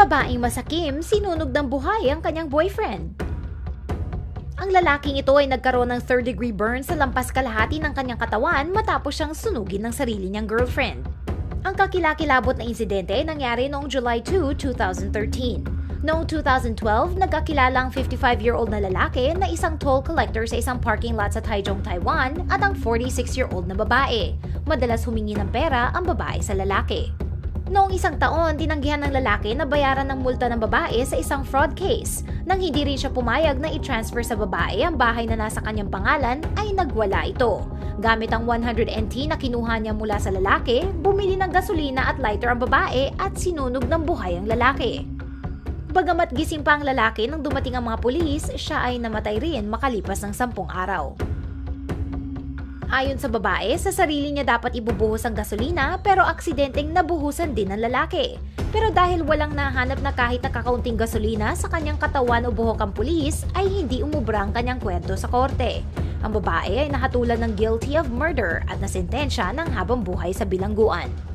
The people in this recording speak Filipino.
Babaeng masakim, sinunog ng buhay ang kanyang boyfriend. Ang lalaking ito ay nagkaroon ng third degree burn sa lampas kalahati ng kanyang katawan matapos siyang sunugin ng sarili niyang girlfriend. Ang kakilakilabot na insidente ay nangyari noong July 2, 2013. Noong 2012, nagkakilala ang 55-year-old na lalaki na isang toll collector sa isang parking lot sa Taichung, Taiwan at ang 46-year-old na babae. Madalas humingi ng pera ang babae sa lalaki. Noong isang taon, tinanggihan ng lalaki na bayaran ng multa ng babae sa isang fraud case. Nang hindi rin siya pumayag na i-transfer sa babae ang bahay na nasa kanyang pangalan, ay nagwala ito. Gamit ang 100 NT na kinuha niya mula sa lalaki, bumili ng gasolina at lighter ang babae at sinunog ng buhay ang lalaki. Bagamat gising pa ang lalaki nang dumating ang mga pulis, siya ay namatay rin makalipas ng sampung araw. Ayon sa babae, sa sarili niya dapat ibubuhos ang gasolina pero aksidenteng nabuhusan din ng lalaki. Pero dahil walang nahanap na kahit nakakaunting gasolina sa kanyang katawan o buhok ang pulis, ay hindi umubra ang kanyang kwento sa korte. Ang babae ay nahatulan ng guilty of murder at nasentensya ng habang buhay sa bilangguan.